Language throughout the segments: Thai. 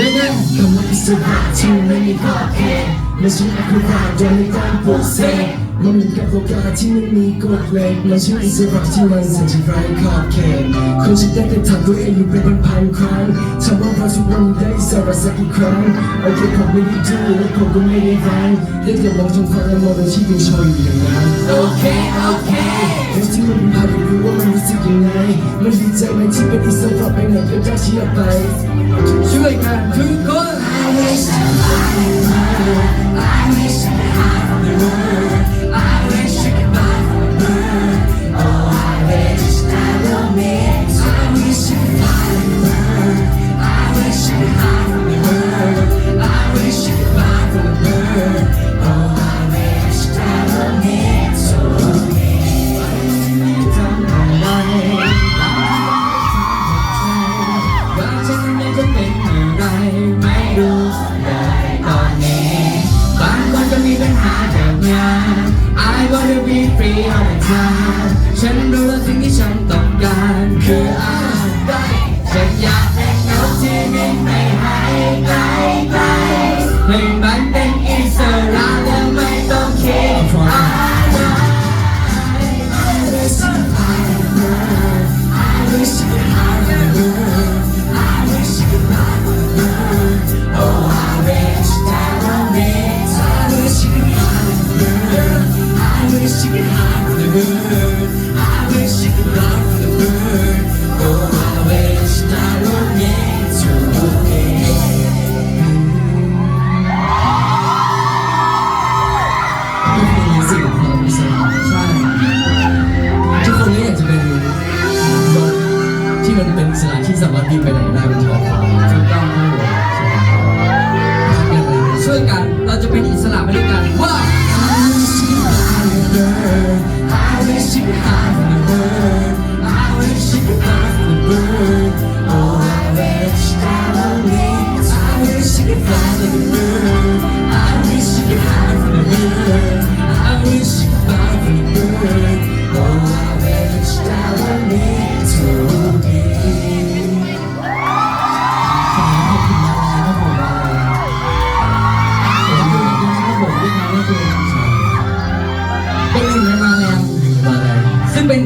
คำว่าอิสระที่ไม่มีขอบเขตไม่ใช่อัคราโดยไม่ต้องปลุกเสกมันเหมือนกับโอกาสที่ไม่มีกฎเหล็กไม่ใช่อิสระที่มันสันติไร้ขอบเขตคนฉันได้แต่ถามตัวเองอยู่เป็นพันๆครั้งถามว่าเราทุกวันได้อิสระสักกี่ครั้งโอเคผมไม่ได้ดูและผมก็ไม่ได้ฟังได้แต่มองท้องฟ้าและมองดวงที่เป็นชว์อยู่อย่างนั้นโอเคโอเคเรื่องที่มันเป็นภาพรู้ว่ามันรู้สึกยังไงมันดีใจไหมที่เป็นอิสระ หนก็ได้ที่อยากไป ช่วยกันทุกคน I wish I could I wish I had the world แล้วสิ่งที่ฉันต้องการคืออะไรฉันอยากเห็นเขาที่มีไม่ให้ไกลไกลให้มัน ที่มันเป็นสถานที่สามารถบินไปไหนได้บนท้องฟ้าถูกต้องครับผม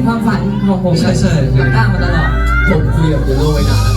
ความฝันของผมใช่ใช่ กับก้างมาตลอด ผมคุยกับโยโย่ไว้นานแล้ว